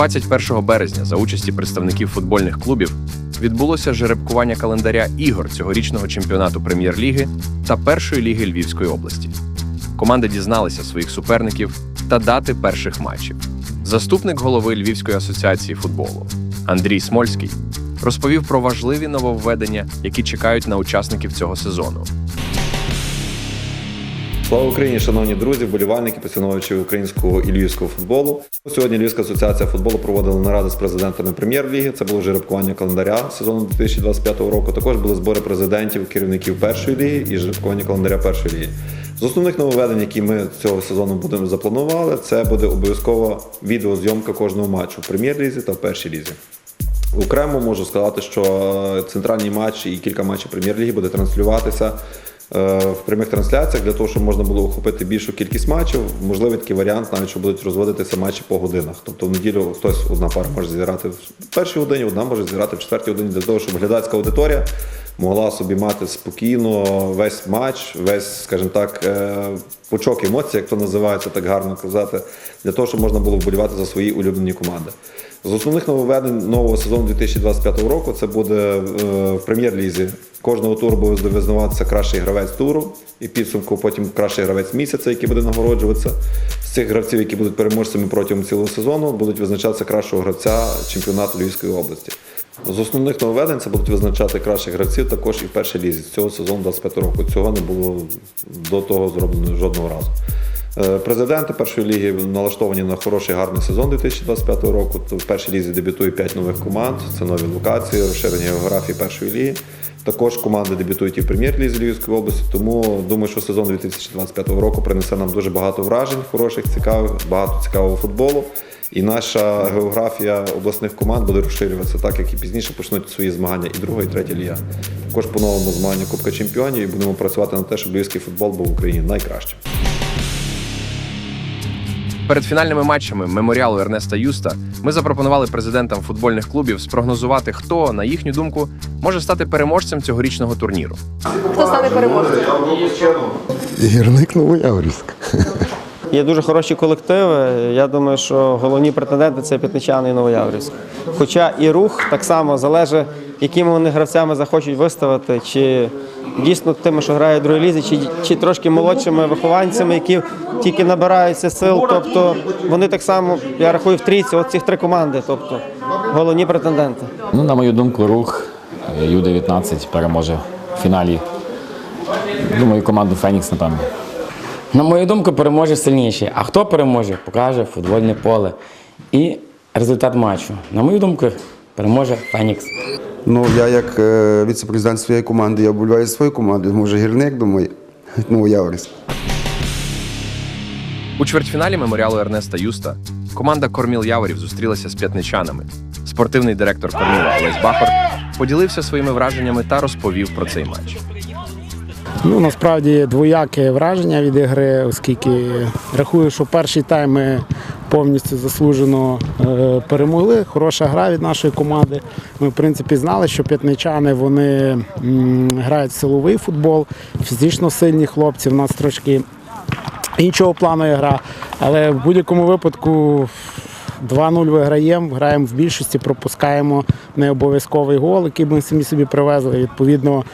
21 березня за участі представників футбольних клубів відбулося жеребкування календаря ігор цьогорічного чемпіонату прем'єр-ліги та першої ліги Львівської області. Команди дізналися своїх суперників та дати перших матчів. Заступник голови Львівської асоціації футболу Андрій Смольський розповів про важливі нововведення, які чекають на учасників цього сезону. Слава Україні, шановні друзі, вболівальники, поціновувачі українського і львівського футболу. Сьогодні Львівська асоціація футболу проводила наради з президентами прем'єр-ліги. Це було жеребкування календаря сезону 2025 року. Також були збори президентів, керівників першої ліги і жеребкування календаря першої ліги. З основних нововведень, які ми цього сезону будемо запланували, це буде обов'язкова відеозйомка кожного матчу в прем'єр-лізі та в першій лізі. Окремо можу сказати, що центральні матчі і кілька матчів прем'єр-ліги буде транслюватися в прямих трансляціях для того, щоб можна було охопити більшу кількість матчів. Можливий такий варіант, навіть що будуть розводитися матчі по годинах. Тобто в неділю хтось одна пара може зіграти в першій годині, одна може зіграти в четвертій годині для того, щоб глядацька аудиторія могла собі мати спокійно весь матч, весь, скажімо так, е, пучок емоцій, як то називається, так гарно казати, для того, щоб можна було вболівати за свої улюблені команди. З основних нововведень нового сезону 2025 року це буде е, в прем'єр-лізі. Кожного туру буде визнаватися кращий гравець туру, і підсумку потім кращий гравець місяця, який буде нагороджуватися. З цих гравців, які будуть переможцями протягом цілого сезону, будуть визначатися кращого гравця чемпіонату Львівської області. З основних нововведень це будуть визначати кращих гравців також і в першій лізі з цього сезону 25 року. Цього не було до того зроблено жодного разу. Е, Президенти першої ліги налаштовані на хороший гарний сезон 2025 року. То в першій лізі дебютує 5 нових команд. Це нові локації, розширення географії першої ліги. Також команди дебютують і в прем'єр-лізі Львівської області. Тому думаю, що сезон 2025 року принесе нам дуже багато вражень, хороших, цікавих, багато цікавого футболу. І наша географія обласних команд буде розширюватися, так як і пізніше почнуть свої змагання і друга, і третя ліга. Також по-новому змагання Кубка Чемпіонів і будемо працювати на те, щоб львівський футбол був в Україні найкращим. Перед фінальними матчами меморіалу Ернеста Юста ми запропонували президентам футбольних клубів спрогнозувати, хто, на їхню думку, може стати переможцем цьогорічного турніру. Хто стане переможцем? Гірник Новояврівськ. Є дуже хороші колективи. Я думаю, що головні претенденти це П'ятничани і Новояврівськ. Хоча і рух так само залежить, якими вони гравцями захочуть виставити, чи дійсно тими, що грають в другій лізі, чи, чи трошки молодшими вихованцями, які тільки набираються сил. Тобто вони так само, я рахую, в трійці, от цих три команди, тобто головні претенденти. Ну, на мою думку, рух е, Ю-19 переможе в фіналі. Думаю, команду Фенікс, напевно. На мою думку, переможе сильніший. А хто переможе, покаже футбольне поле і результат матчу. На мою думку, переможе Фенікс. Ну, я як е, віце-президент своєї команди, я вболіваю за свою команду. Може, гірник, думаю, Новояврівськ. У чвертьфіналі меморіалу Ернеста Юста команда Корміл Яворів зустрілася з п'ятничанами. Спортивний директор Корміла Олесь Бахор поділився своїми враженнями та розповів про цей матч. Ну, насправді двояке враження від ігри, оскільки рахую, що перший тайм ми повністю заслужено е, перемогли. Хороша гра від нашої команди. Ми, в принципі, знали, що п'ятничани вони грають силовий футбол, фізично сильні хлопці. У нас трошки іншого плану гра. Але в будь-якому випадку 2-0 виграємо, граємо в більшості, пропускаємо не обов'язковий гол, який ми самі собі привезли. Відповідно,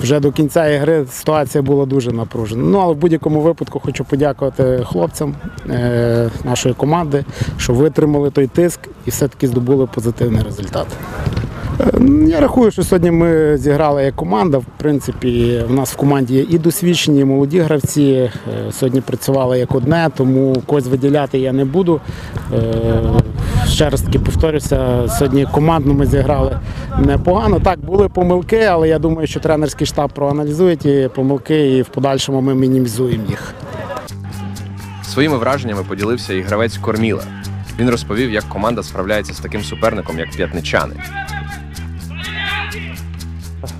вже до кінця ігри ситуація була дуже напружена. Ну, але в будь-якому випадку хочу подякувати хлопцям е, нашої команди, що витримали той тиск і все-таки здобули позитивний результат. Е, Я рахую, що сьогодні ми зіграли як команда. В принципі, в нас в команді є і досвідчені, і молоді гравці. Е, Сьогодні працювали як одне, тому когось виділяти я не буду. Е, Ще раз таки повторюся, сьогодні командно ми зіграли непогано. Так, були помилки, але я думаю, що тренерський штаб проаналізує ті помилки і в подальшому ми мінімізуємо їх. Своїми враженнями поділився і гравець Корміла. Він розповів, як команда справляється з таким суперником, як п'ятничани.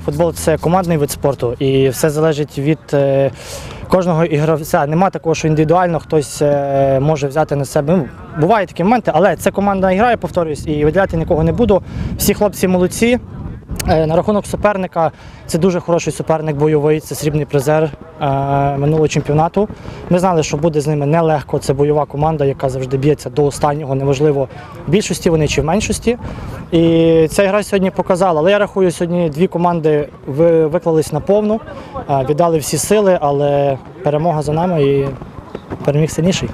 Футбол це командний вид спорту, і все залежить від е, кожного ігровця. Нема такого, що індивідуально хтось е, може взяти на себе. Ну, бувають такі моменти, але це командна гра, я повторюсь, і виділяти нікого не буду. Всі хлопці молодці. Е, На рахунок суперника, це дуже хороший суперник бойовий, це срібний призер е, минулого чемпіонату. Ми знали, що буде з ними нелегко. Це бойова команда, яка завжди б'ється до останнього, неважливо в більшості вони чи в меншості. І ця гра сьогодні показала. Але я рахую, сьогодні дві команди виклались на повну, е, віддали всі сили, але перемога за нами і переміг сильніший.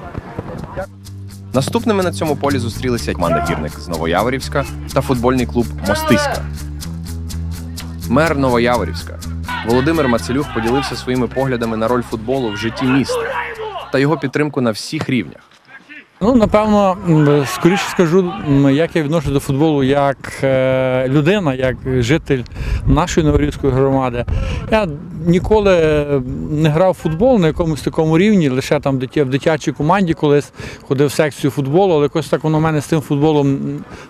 Наступними на цьому полі зустрілися команда гірник з Новояворівська та футбольний клуб Мостиська. Мер Новояворівська Володимир Мацелюк поділився своїми поглядами на роль футболу в житті міста та його підтримку на всіх рівнях. Ну, напевно, скоріше скажу, як я відношусь до футболу як е, людина, як житель нашої Новорізької громади. Я ніколи не грав в футбол на якомусь такому рівні, лише там в дитячій команді колись ходив в секцію футболу, але якось так воно в мене з тим футболом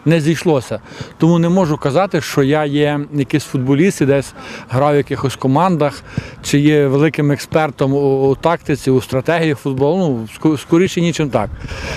не зійшлося. Тому не можу казати, що я є якийсь футболіст і десь грав в якихось командах, чи є великим експертом у тактиці, у стратегії футболу. Ну, скоріше нічим так.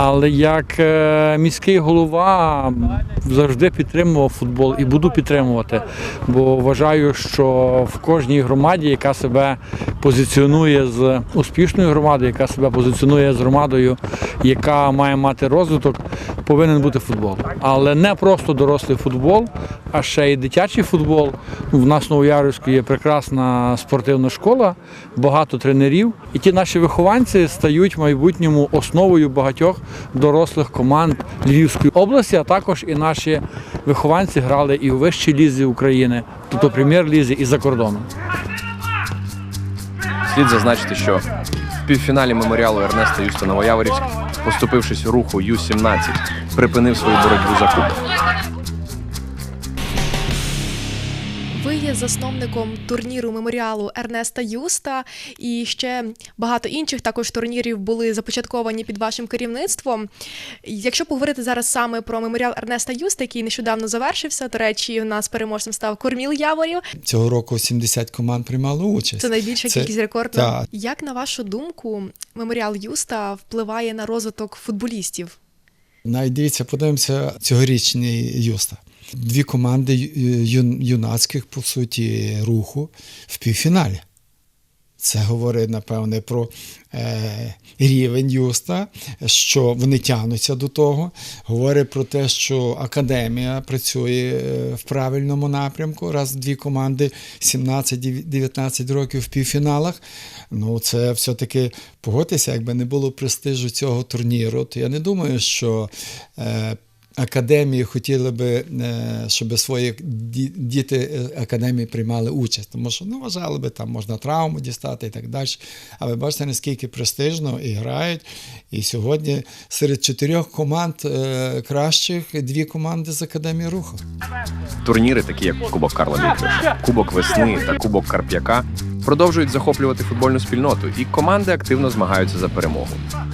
Але як е, міський голова завжди підтримував футбол і буду підтримувати, бо вважаю, що в кожній громаді, яка себе позиціонує з успішною громадою, яка себе позиціонує з громадою, яка має мати розвиток, повинен бути футбол. Але не просто дорослий футбол, а ще й дитячий футбол. В нас в Новоярівську є прекрасна спортивна школа, багато тренерів. І ті наші вихованці стають в майбутньому основою багатьох дорослих команд Львівської області, а також і наші вихованці грали і у вищій лізі України, тобто прем'єр-лізі і за кордоном. Слід зазначити, що в півфіналі меморіалу Ернеста Юста Новояворівськ, поступившись руху Ю-17, припинив свою боротьбу за кубок. Є засновником турніру меморіалу Ернеста Юста, і ще багато інших також турнірів були започатковані під вашим керівництвом. Якщо поговорити зараз саме про меморіал Ернеста Юста, який нещодавно завершився, до речі, у нас переможцем став Корміл Яворів. Цього року 70 команд приймало участь. Це найбільша Це- кількість рекордна. так. Як на вашу думку, меморіал Юста впливає на розвиток футболістів? Навіть дивіться, подивимося цьогорічний Юста. Дві команди юнацьких, по суті, руху в півфіналі. Це говорить, напевне, про е, рівень Юста, що вони тягнуться до того. Говорить про те, що академія працює е, в правильному напрямку. Раз дві команди 17-19 років в півфіналах. Ну, це все-таки погодьтеся, якби не було престижу цього турніру, то я не думаю, що. Е, Академії хотіли би, е, щоб свої діти академії приймали участь, тому що ну, вважали би, там можна травму дістати і так далі. А ви бачите, наскільки престижно і грають. І сьогодні серед чотирьох команд е, кращих дві команди з Академії руху. Турніри, такі як Кубок Карла Міхлеша, Кубок Весни та Кубок Карп'яка, продовжують захоплювати футбольну спільноту, і команди активно змагаються за перемогу.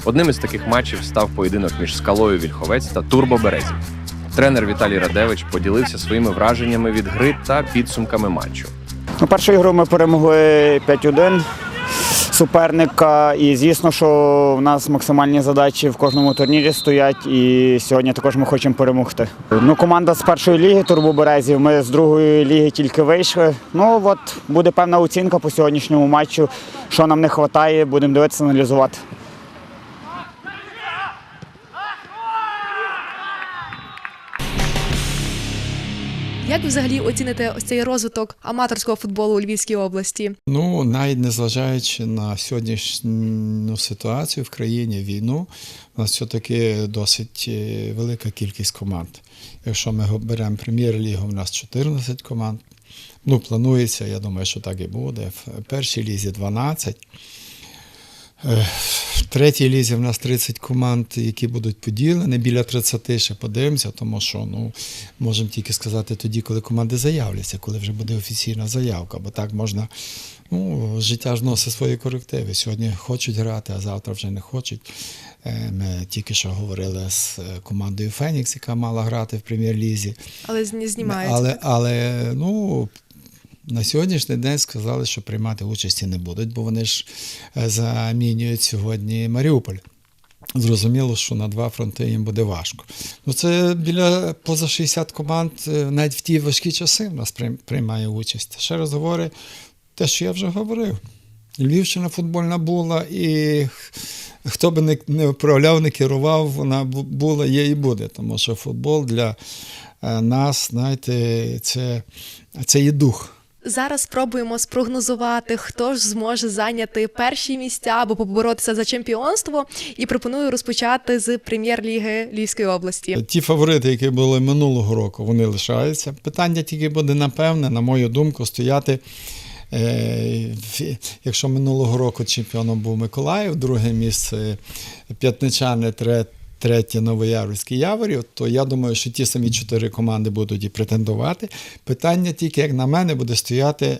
Одним із таких матчів став поєдинок між скалою Вільховець та Турбо Березів. Тренер Віталій Радевич поділився своїми враженнями від гри та підсумками матчу. Ну, першу ігру ми перемогли 5-1 суперника. І звісно, що в нас максимальні задачі в кожному турнірі стоять. І сьогодні також ми хочемо перемогти. Ну, команда з першої ліги Турбоберезів. Ми з другої ліги тільки вийшли. Ну от буде певна оцінка по сьогоднішньому матчу. Що нам не вистачає, будемо дивитися, аналізувати. Як ви взагалі оціните ось цей розвиток аматорського футболу у Львівській області? Ну, навіть незважаючи на сьогоднішню ситуацію в країні, війну, у нас все-таки досить е, велика кількість команд. Якщо ми беремо прем'єр-лігу, у нас 14 команд. Ну, планується, я думаю, що так і буде. В першій лізі 12. Е, В третій лізі в нас 30 команд, які будуть поділені, біля 30 ще подивимося, тому що ну, можемо тільки сказати тоді, коли команди заявляться, коли вже буде офіційна заявка, бо так можна. Ну, життя ж носить свої корективи. Сьогодні хочуть грати, а завтра вже не хочуть. Е, Ми тільки що говорили з е, командою Фенікс, яка мала грати в прем'єр-лізі. Але зні- знімається. Але, але ну, на сьогоднішній день сказали, що приймати участі не будуть, бо вони ж е, замінюють сьогодні Маріуполь. Зрозуміло, що на два фронти їм буде важко. Ну, це біля поза 60 команд е, навіть в ті важкі часи в нас приймає участь. Ще раз говорю те, що я вже говорив. Львівщина футбольна була, і хто би не, управляв, не керував, вона була, є і буде. Тому що футбол для е, нас, знаєте, це, це є дух. Зараз спробуємо спрогнозувати, хто ж зможе зайняти перші місця або поборотися за чемпіонство. І пропоную розпочати з прем'єр-ліги Львівської області. Ті фаворити, які були минулого року, вони лишаються. Питання тільки буде, напевне, на мою думку, стояти. е, Якщо минулого року чемпіоном був Миколаїв, друге місце П'ятничани, третє Новояворівський Яворів, то я думаю, що ті самі чотири команди будуть і претендувати. Питання тільки, як на мене, буде стояти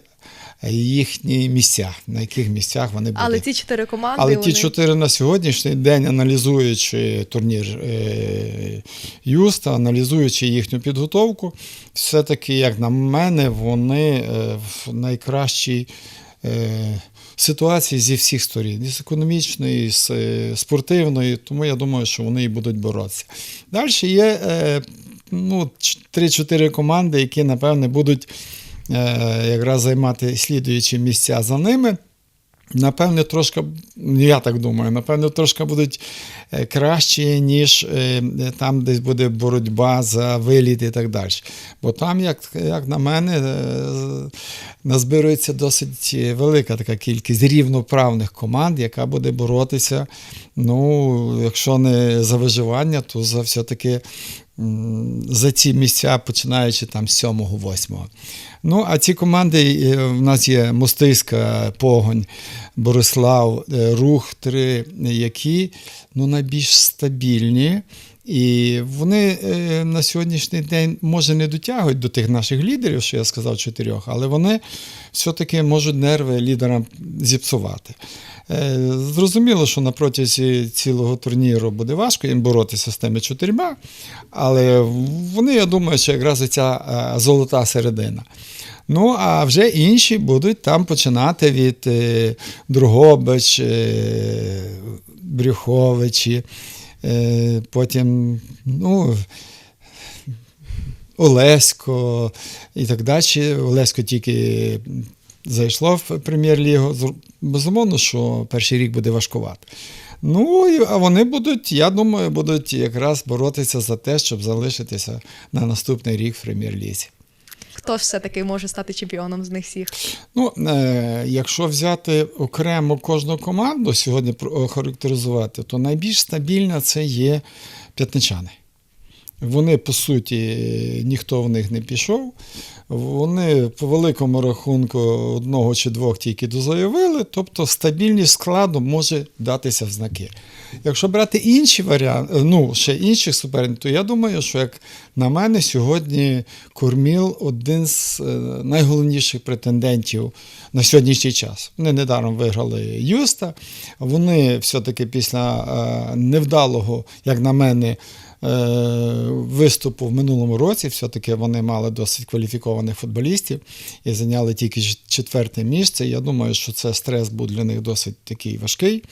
е, їхні місця, на яких місцях вони будуть. Але ці чотири команди Але вони... ті чотири на сьогоднішній день, аналізуючи турнір е, Юста, аналізуючи їхню підготовку, все-таки, як на мене, вони е, в найкращій ситуації зі всіх сторін, з економічної, з е, спортивної, тому я думаю, що вони і будуть боротися. Далі є е, ну, 3-4 команди, які, напевне, будуть е, якраз займати слідуючі місця за ними. Напевне, трошки, я так думаю, напевне, трошки будуть е, кращі, ніж е, там, десь буде боротьба за виліт і так далі. Бо там, як, як на мене, е, назбирується досить велика така кількість рівноправних команд, яка буде боротися. Ну, якщо не за виживання, то за все-таки за ці місця, починаючи там з 7-8. Ну, а ці команди е, в нас є Мостиська, Погонь, Борислав, е, Рух, три, які ну, найбільш стабільні. І вони е, на сьогоднішній день, може, не дотягують до тих наших лідерів, що я сказав, чотирьох, але вони все-таки можуть нерви лідерам зіпсувати. Е, Зрозуміло, що на протязі цілого турніру буде важко їм боротися з тими чотирма, але вони, я думаю, що якраз ця е, золота середина. Ну, а вже інші будуть там починати від е, Другобич, Брюховичі, потім ну, Олесько і так далі. Олесько тільки зайшло в прем'єр-лігу. Безумовно, що перший рік буде важкувати. Ну, а вони будуть, я думаю, будуть якраз боротися за те, щоб залишитися на наступний рік в прем'єр-лізі. Хто ж все-таки може стати чемпіоном з них всіх? Ну, е, якщо взяти окремо кожну команду сьогодні охарактеризувати, то найбільш стабільна це є п'ятничани. Вони, по суті, ніхто в них не пішов. Вони по великому рахунку одного чи двох тільки дозаявили, тобто стабільність складу може датися в знаки. Якщо брати інші варіанти, ну, ще інших суперників, то я думаю, що як на мене, сьогодні Корміл один з е, найголовніших претендентів на сьогоднішній час. Вони недаром виграли Юста. Вони все-таки після е, невдалого, як на мене, е, виступу в минулому році, все-таки вони мали досить кваліфікованих футболістів і зайняли тільки четверте місце. Я думаю, що це стрес був для них досить такий важкий.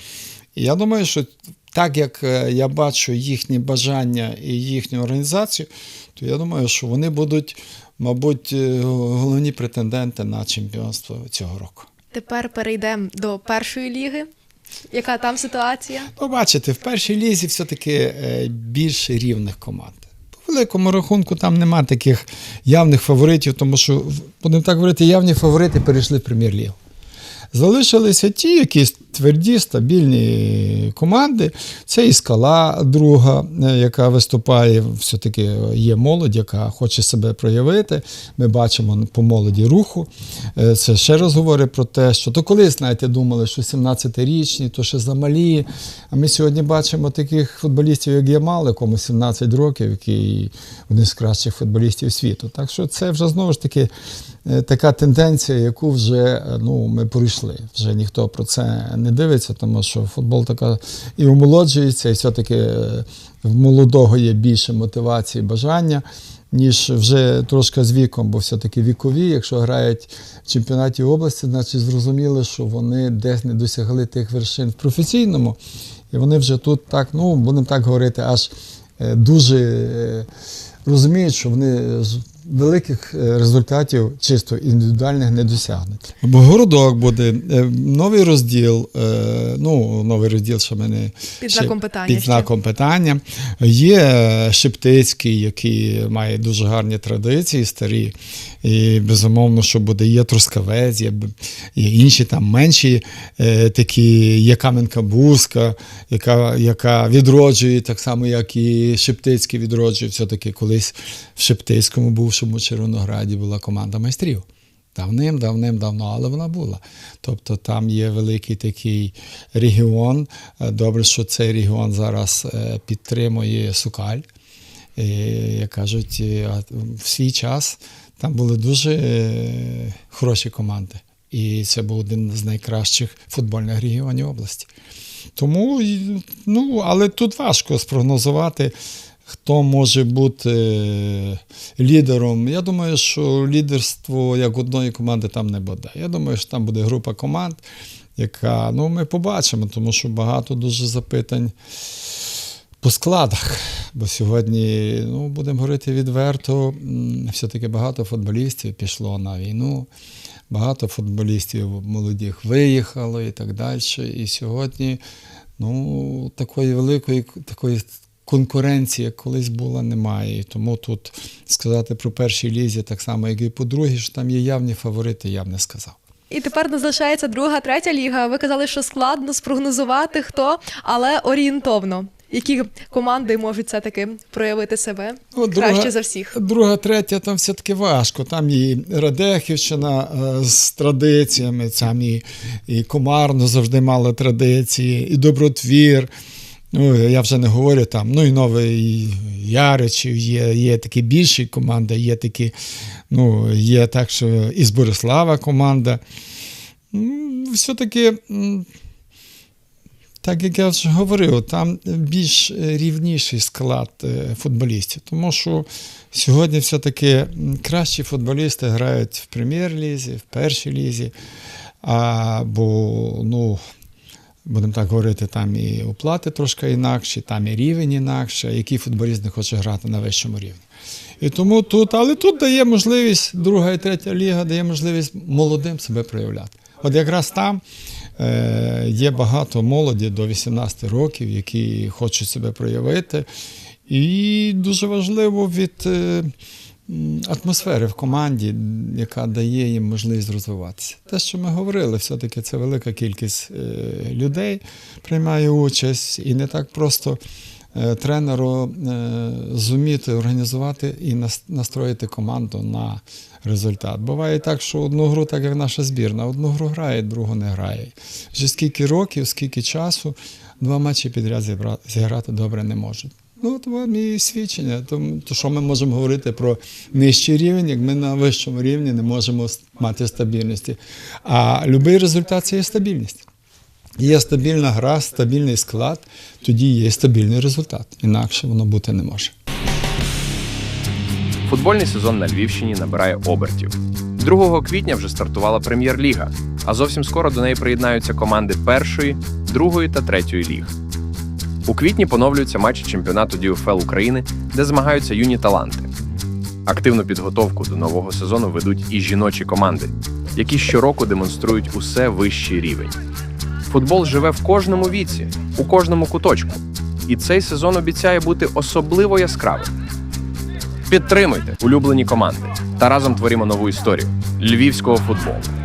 Я думаю, що так як е, я бачу їхні бажання і їхню організацію, то я думаю, що вони будуть, мабуть, е, головні претенденти на чемпіонство цього року. Тепер перейдемо до першої ліги. Яка там ситуація? Ну, бачите, в першій лізі все-таки е, більше рівних команд. По великому рахунку там нема таких явних фаворитів, тому що, будемо так говорити, явні фаворити перейшли в прем'єр-лігу. Залишилися ті, які тверді, стабільні команди. Це і скала друга, е, яка виступає, все-таки є молодь, яка хоче себе проявити. Ми бачимо по молоді руху. Е, Це ще раз говорить про те, що то колись, знаєте, думали, що 17-річні, то ще замалі. А ми сьогодні бачимо таких футболістів, як Ямал, якому 17 років, який один з кращих футболістів світу. Так що це вже знову ж таки така тенденція, яку вже е, ну, ми пройшли. Вже ніхто про це не дивиться, тому що футбол така і омолоджується, і все-таки е, в молодого є більше мотивації, бажання. Ніж вже трошки з віком, бо все-таки вікові, якщо грають в чемпіонаті області, значить зрозуміло, що вони десь не досягли тих вершин в професійному. І вони вже тут так, ну будемо так говорити, аж е, дуже е, розуміють, що вони великих е, результатів чисто індивідуальних не досягнуть. Бо городок буде, е, новий розділ, е, ну, новий розділ, що мене Під знаком питання Під знаком питання. Є Шептицький, який має дуже гарні традиції, старі. І безумовно, що буде, є Трускавець, є, інші там менші такі, є Кам'янка Бузька, яка, яка відроджує, так само, як і Шептицький відроджує. Все-таки колись в Шептицькому бувшому Червонограді була команда майстрів. Давним, давним, давно, але вона була. Тобто там є великий такий регіон. Е, Добре, що цей регіон зараз е, підтримує Сукаль. Е, Як кажуть, в свій час там були дуже хороші команди. І це був один з найкращих футбольних регіонів області. Тому, ну, але тут важко спрогнозувати, хто може бути е, лідером. Я думаю, що лідерство як одної команди там не буде. Я думаю, що там буде група команд, яка ну, ми побачимо, тому що багато дуже запитань по складах. Бо сьогодні, ну, будемо говорити відверто, все-таки багато футболістів пішло на війну, багато футболістів молодих виїхало і так далі. І сьогодні ну, такої великої такої конкуренції, як колись була, немає. І тому тут сказати про першій лізі, так само, як і по другій, що там є явні фаворити, я б не сказав. І тепер нас залишається друга, третя ліга. Ви казали, що складно спрогнозувати хто, але орієнтовно. Які команди можуть все-таки проявити себе Ну, краще за всіх? Друга, третя, там все-таки важко. Там і Радехівщина е, з традиціями, там і, і Комарно завжди мали традиції, і Добротвір. Ну, я вже не говорю там. Ну і новий Яричів, є, є такі більші команди, є такі, ну, є так, що із Борислава команда. Все-таки. так як я вже говорив, там більш рівніший склад е, футболістів, тому що сьогодні все-таки кращі футболісти грають в прем'єр-лізі, в першій лізі, а, бо, ну, будемо так говорити, там і оплати трошки інакші, там і рівень інакше, який футболіст не хоче грати на вищому рівні. І тому тут, але тут дає можливість, друга і третя ліга дає можливість молодим себе проявляти. От якраз там е, є багато молоді до 18 років, які хочуть себе проявити. І дуже важливо від е, атмосфери в команді, яка дає їм можливість розвиватися. Те, що ми говорили, все-таки це велика кількість е, людей приймає участь, і не так просто е, тренеру е, зуміти організувати і настроїти команду на результат. Буває так, що одну гру, так як наша збірна, одну гру грає, другу не грає. Вже скільки років, скільки часу, два матчі підряд зіграти добре не можуть. Ну, от вам і свідчення. Тому то, що ми можемо говорити про нижчий рівень, як ми на вищому рівні не можемо мати стабільності. А будь-який результат це є стабільність. Є стабільна гра, стабільний склад, тоді є стабільний результат. Інакше воно бути не може. Футбольний сезон на Львівщині набирає обертів. 2 квітня вже стартувала прем'єр-ліга, а зовсім скоро до неї приєднаються команди першої, другої та третьої ліг. У квітні поновлюються матчі чемпіонату ДЮФЛ України, де змагаються юні таланти. Активну підготовку до нового сезону ведуть і жіночі команди, які щороку демонструють усе вищий рівень. Футбол живе в кожному віці, у кожному куточку. І цей сезон обіцяє бути особливо яскравим. Підтримуйте улюблені команди та разом творимо нову історію львівського футболу.